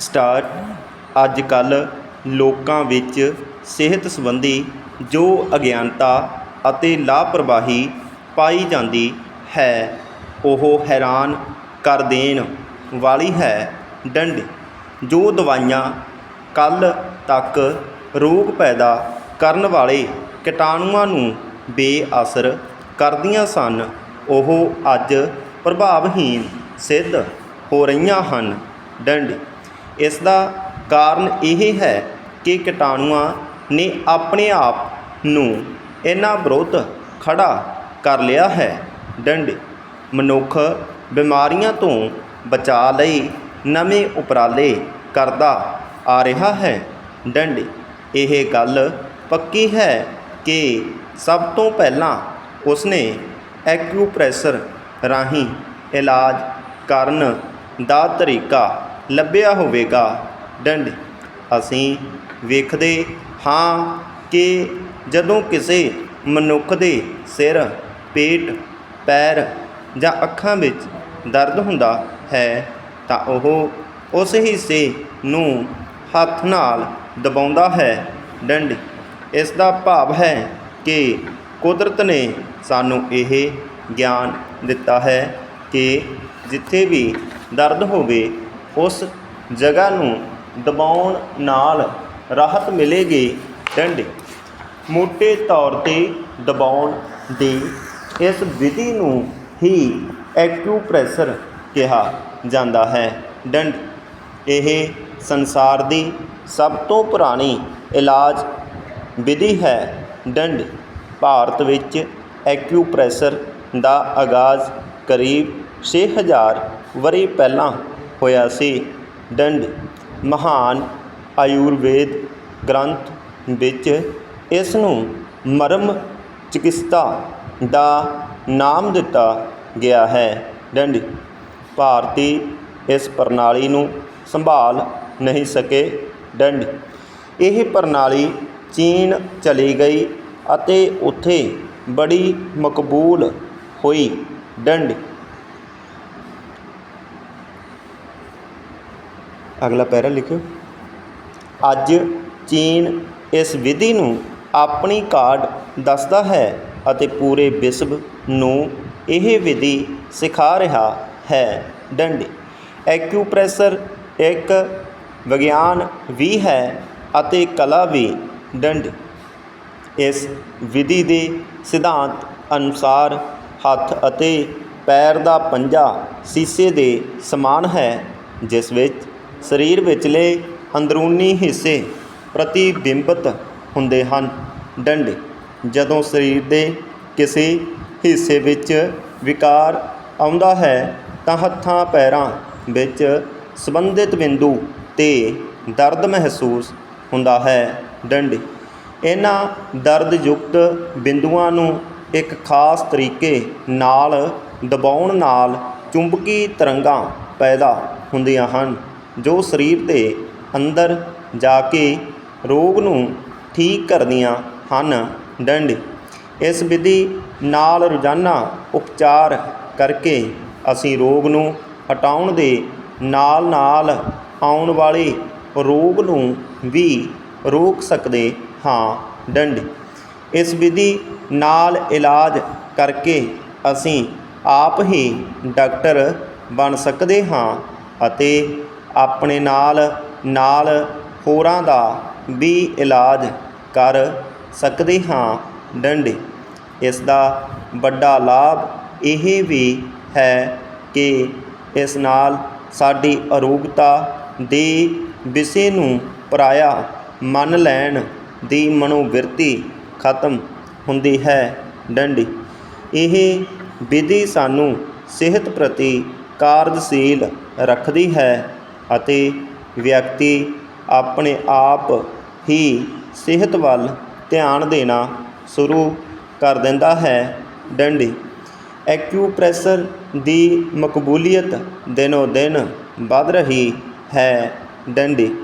Star ਅੱਜ ਕੱਲ੍ਹ ਲੋਕਾਂ ਵਿੱਚ ਸਿਹਤ ਸੰਬੰਧੀ ਜੋ ਅਗਿਆਨਤਾ ਅਤੇ ਲਾਪਰਵਾਹੀ ਪਾਈ ਜਾਂਦੀ ਹੈ, ਉਹ ਹੈਰਾਨ ਕਰ ਦੇਣ ਵਾਲੀ ਹੈ। ਡੰਡ, ਜੋ ਦਵਾਈਆਂ ਕੱਲ੍ਹ ਤੱਕ ਰੋਗ ਪੈਦਾ ਕਰਨ ਵਾਲੇ ਕੀਟਾਣੂਆਂ ਨੂੰ ਬੇਅਸਰ ਕਰਦੀਆਂ ਸਨ, ਉਹ ਅੱਜ ਪ੍ਰਭਾਵਹੀਣ ਸਿੱਧ ਹੋ ਰਹੀਆਂ ਹਨ। ਡੰਡ ਇਸ ਦਾ ਕਾਰਨ ਇਹ ਹੈ ਕਿ ਕੀਟਾਣੂਆਂ ਨੇ ਆਪਣੇ ਆਪ ਨੂੰ ਇਹਨਾਂ ਵਿਰੁੱਧ ਖੜਾ ਕਰ ਲਿਆ ਹੈ। ਡੰਡ ਮਨੁੱਖ ਬਿਮਾਰੀਆਂ ਤੋਂ ਬਚਾਅ ਲਈ ਨਵੇਂ ਉਪਰਾਲੇ ਕਰਦਾ ਆ ਰਿਹਾ ਹੈ। ਡੰਡ ਇਹ ਗੱਲ ਪੱਕੀ ਹੈ ਕਿ ਸਭ ਤੋਂ ਪਹਿਲਾਂ ਉਸਨੇ ਐਕਿਊਪ੍ਰੈਸ਼ਰ ਰਾਹੀਂ ਇਲਾਜ ਕਰਨ ਦਾ ਤਰੀਕਾ ਲੱਭਿਆ ਹੋਵੇਗਾ। ਡੰਡ ਅਸੀਂ ਵੇਖਦੇ ਹਾਂ ਕਿ ਜਦੋਂ ਕਿਸੇ ਮਨੁੱਖ ਦੇ ਸਿਰ, ਪੇਟ, ਪੈਰ ਜਾਂ ਅੱਖਾਂ ਵਿੱਚ ਦਰਦ ਹੁੰਦਾ ਹੈ, ਤਾਂ ਉਹ ਉਸ ਹਿੱਸੇ ਨੂੰ ਹੱਥ ਨਾਲ ਦਬਾਉਂਦਾ ਹੈ। ਡੰਡ ਇਸ ਦਾ ਭਾਵ ਹੈ ਕਿ ਕੁਦਰਤ ਨੇ ਸਾਨੂੰ ਇਹ ਗਿਆਨ ਦਿੱਤਾ ਹੈ ਕਿ ਜਿੱਥੇ ਵੀ ਦਰਦ ਹੋਵੇ ਉਸ ਜਗ੍ਹਾ ਨੂੰ ਦਬਾਉਣ ਨਾਲ ਰਾਹਤ ਮਿਲੇਗੀ ਡੰਡ। ਮੋਟੇ ਤੌਰ ਤੇ ਦਬਾਉਣ ਦੀ ਇਸ ਵਿਧੀ ਨੂੰ ਹੀ ਐਕਿਊਪ੍ਰੈਸ਼ਰ ਕਿਹਾ ਜਾਂਦਾ ਹੈ। ਡੰਡ, ਇਹ ਸੰਸਾਰ ਦੀ ਸਭ ਤੋਂ ਪੁਰਾਣੀ ਇਲਾਜ ਵਿਧੀ ਹੈ। ਡੰਡ, ਭਾਰਤ ਵਿੱਚ ਐਕਿਊਪ੍ਰੈਸ਼ਰ ਦਾ ਆਗਾਜ਼ ਕਰੀਬ 6000 ਵਰ੍ਹੇ ਪਹਿਲਾਂ ਹੋਇਆ ਸੀ। ਡੰਡ ਮਹਾਨ ਆਯੁਰਵੇਦ ਗ੍ਰੰਥ ਵਿੱਚ ਇਸ ਨੂੰ ਮਰਮ ਚਿਕਿਤਸਾ ਦਾ ਨਾਮ ਦਿੱਤਾ ਗਿਆ ਹੈ। ਡੰਡ ਭਾਰਤੀ ਇਸ ਪ੍ਰਣਾਲੀ ਨੂੰ ਸੰਭਾਲ ਨਹੀਂ ਸਕੇ। ਡੰਡ ਇਹ ਪ੍ਰਣਾਲੀ ਚੀਨ ਚਲੀ ਗਈ ਅਤੇ ਉੱਥੇ ਬੜੀ ਮਕਬੂਲ ਹੋਈ। ਡੰਡ ਅਗਲਾ ਪੈਰਾ ਲਿਖਿਓ। ਅੱਜ ਚੀਨ ਇਸ ਵਿਧੀ ਨੂੰ ਆਪਣੀ ਕਾਢ ਦੱਸਦਾ ਹੈ ਅਤੇ ਪੂਰੇ ਵਿਸ਼ਵ ਨੂੰ ਇਹ ਵਿਧੀ ਸਿਖਾ ਰਿਹਾ ਹੈ। ਡੰਡ। ਐਕਿਊਪ੍ਰੈਸ਼ਰ ਇੱਕ ਵਿਗਿਆਨ ਵੀ ਹੈ ਅਤੇ ਕਲਾ ਵੀ। ਡੰਡ। ਇਸ ਵਿਧੀ ਦੇ ਸਿਧਾਂਤ ਅਨੁਸਾਰ ਹੱਥ ਅਤੇ ਪੈਰ ਦਾ ਪੰਜਾ ਸੀਸੇ ਦੇ ਸਮਾਨ ਹੈ, ਜਿਸ ਵਿੱਚ ਸਰੀਰ ਵਿਚਲੇ ਅੰਦਰੂਨੀ ਹਿੱਸੇ ਪ੍ਰਤੀਬਿੰਬਤ ਹੁੰਦੇ ਹਨ। ਡੰਡੇ, ਜਦੋਂ ਸਰੀਰ ਦੇ ਕਿਸੇ ਹਿੱਸੇ ਵਿੱਚ ਵਿਕਾਰ ਆਉਂਦਾ ਹੈ, ਤਾਂ ਹੱਥਾਂ, ਪੈਰਾਂ ਵਿੱਚ ਸੰਬੰਧਿਤ ਬਿੰਦੂ ਤੇ ਦਰਦ ਮਹਿਸੂਸ ਹੁੰਦਾ ਹੈ। ਡੰਡੇ, ਇਹਨਾਂ ਦਰਦਯੁਕਤ ਬਿੰਦੂਆਂ ਨੂੰ ਇੱਕ ਖਾਸ ਤਰੀਕੇ ਨਾਲ ਦਬਾਉਣ ਨਾਲ ਚੁੰਬਕੀ ਤਰੰਗਾਂ ਪੈਦਾ ਹੁੰਦੀਆਂ ਹਨ। ਜੋ ਸਰੀਰ ਦੇ ਅੰਦਰ ਜਾ ਕੇ ਰੋਗ ਨੂੰ ਠੀਕ ਕਰਦੀਆਂ ਹਨ। ਡੰਡ ਇਸ ਵਿਧੀ ਨਾਲ ਰੋਜ਼ਾਨਾ ਉਪਚਾਰ ਕਰਕੇ ਅਸੀਂ ਰੋਗ ਨੂੰ ਹਟਾਉਣ ਦੇ ਨਾਲ ਨਾਲ ਆਉਣ ਵਾਲੇ ਰੋਗ ਨੂੰ ਵੀ ਰੋਕ ਸਕਦੇ ਹਾਂ। ਡੰਡ ਇਸ ਵਿਧੀ ਨਾਲ ਇਲਾਜ ਕਰਕੇ ਅਸੀਂ ਆਪ ਹੀ ਡਾਕਟਰ ਬਣ ਸਕਦੇ ਹਾਂ ਅਤੇ ਆਪਣੇ ਨਾਲ ਨਾਲ ਹੋਰਾਂ ਦਾ ਵੀ ਇਲਾਜ ਕਰ ਸਕਦੇ ਹਾਂ, ਡੰਡ। ਇਸ ਦਾ ਵੱਡਾ ਲਾਭ ਇਹ ਵੀ ਹੈ ਕਿ ਇਸ ਨਾਲ ਸਾਡੀ ਅਰੋਗਤਾ ਦੇ ਵਿਸ਼ੇ ਨੂੰ ਪਰਾਇਆ, ਮੰਨ ਲੈਣ ਦੀ ਮਨੋਵਿਰਤੀ ਖਤਮ ਹੁੰਦੀ ਹੈ, ਡੰਡੀ। ਇਹ ਵਿਧੀ ਸਾਨੂੰ ਸਿਹਤ ਪ੍ਰਤੀ ਕਾਰਜਸ਼ੀਲ ਰੱਖਦੀ ਹੈ। ਅਤੇ ਵਿਅਕਤੀ ਆਪਣੇ ਆਪ ਹੀ ਸਿਹਤ ਵੱਲ ਧਿਆਨ ਦੇਣਾ ਸ਼ੁਰੂ ਕਰ ਦਿੰਦਾ ਹੈ। ਡੰਡੀ। ਐਕਿਊਪ੍ਰੈਸ਼ਰ ਦੀ ਮਕਬੂਲੀਅਤ ਦਿਨੋ ਦਿਨ ਵੱਧ ਰਹੀ ਹੈ। ਡੰਡੀ।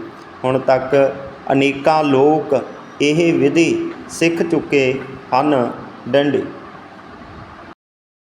ਹੁਣ ਤੱਕ ਅਨੇਕਾਂ ਲੋਕ ਇਹ ਵਿਧੀ ਸਿੱਖ ਚੁੱਕੇ ਹਨ। ਡੰਡੀ।